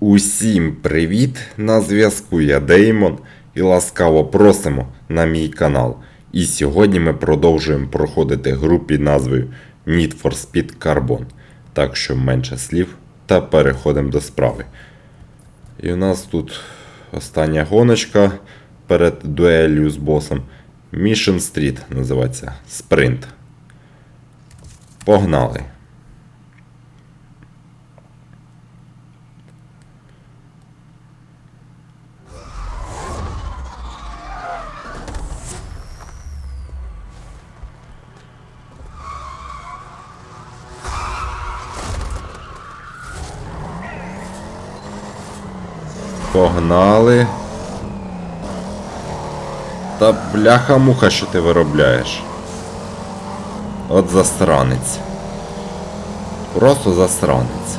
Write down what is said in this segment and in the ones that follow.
Усім привіт! На зв'язку я Деймон і ласкаво просимо на мій канал. І сьогодні ми продовжуємо проходити гру під назвою Need for Speed Carbon. Так що менше слів та переходимо до справи. І у нас тут остання гоночка перед дуелью з босом. Mission Street називається Спринт. Погнали! Погнали. Та бляха-муха, що ти виробляєш. От застранець. Просто застранець.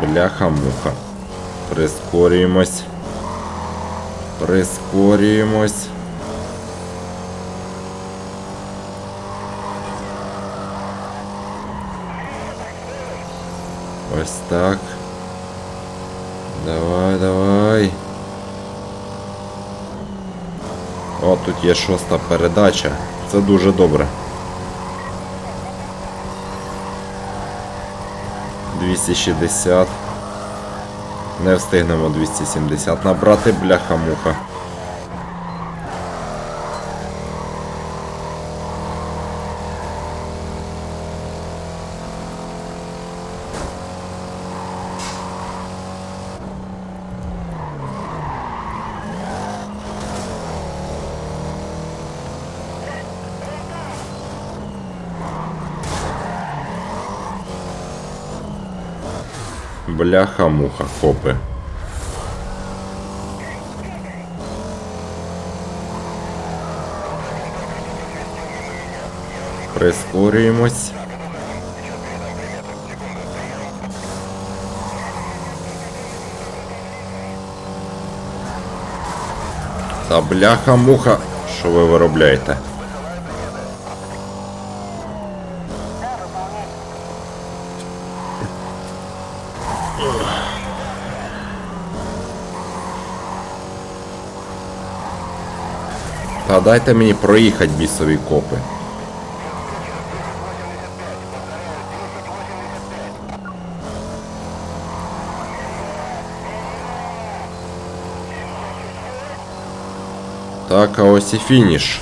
Бляха-муха. Прискорюємось. Прискорюємось. Ось так. Давай, давай. О, тут є шоста передача. Це дуже добре. 260. Не встигнемо 270 набрати, бляха-муха. Бляха-муха, копи. Прискорюємось. Та бляха-муха, що ви виробляєте? Та дайте мені проїхати бісові копи. Так, а ось і фініш.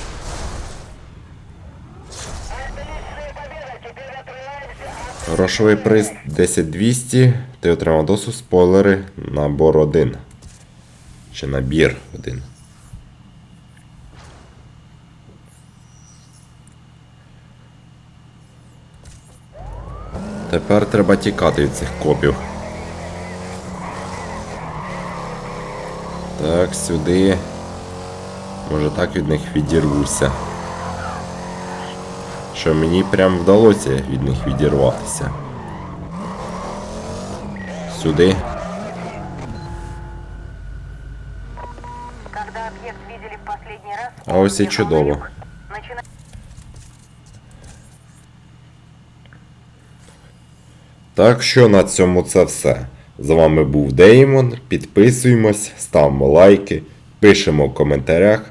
Грошовий приз 10200. Ти отримав досу спойлери набор 1. Чи набір 1. Тепер треба тікати від цих копів. Так, сюди. Може так від них відірвуся. Що мені прям вдалося від них відірватися. Сюди. А ось і чудово. Так що на цьому це все. З вами був Деймон. Підписуємось, ставимо лайки, пишемо в коментарях.